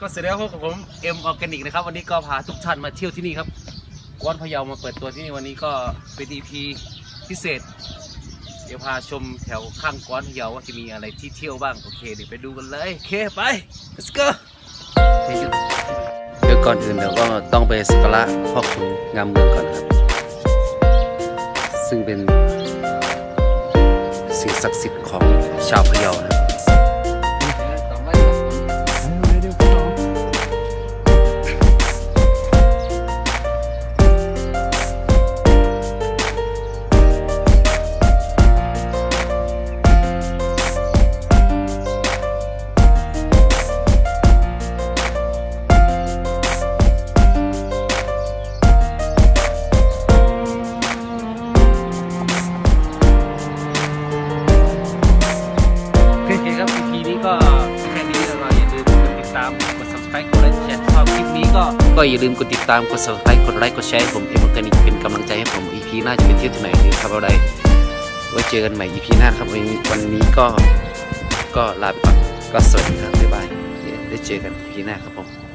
ก็เสร็จแล้วพบกับผมเอ็มออร์แกนิกนะครับ วันนี้ก็พาทุกท่านมาเที่ยวที่นี่ครับกวนพะเยามาเปิดตัวที่นี่วันนี้ก็เป็น EP พิเศษ เดี๋ยวพาชมแถวข้างกวนพะเยาว่าจะมีอะไรที่เที่ยวบ้างโอเคเดี๋ยวไปดูกันเลยโอเคไป let's go เดี๋ยวก่อนอื่นเดี๋ยวก็ต้องไปสักการะพ่อขุนงามเมืองก่อนครับ ซึ่งเป็นสิ่งศักดิ์สิทธิ์ของชาวพะเยานะ ก็แค่นี้เราอย่าลืมกดติดตามกด subscribe กดไลค์กดแชร์ชอบคลิปนี้ก็ก็อย่าลืมกดติดตามกด subscribe กดไลค์กดแชร์ให้ผมเอ็มกันอีกนิกเป็นกำลังใจให้ผม EP หน้าจะไปเที่ยวที่ไหนหรือทำอะไรไว้เจอกันใหม่ EP หน้าครับวันนี้ก็ก็ลาไปก่อนก็สวัสดีครับบ๊ายบายเดี๋ยวได้เจอกัน EP หน้าครับผม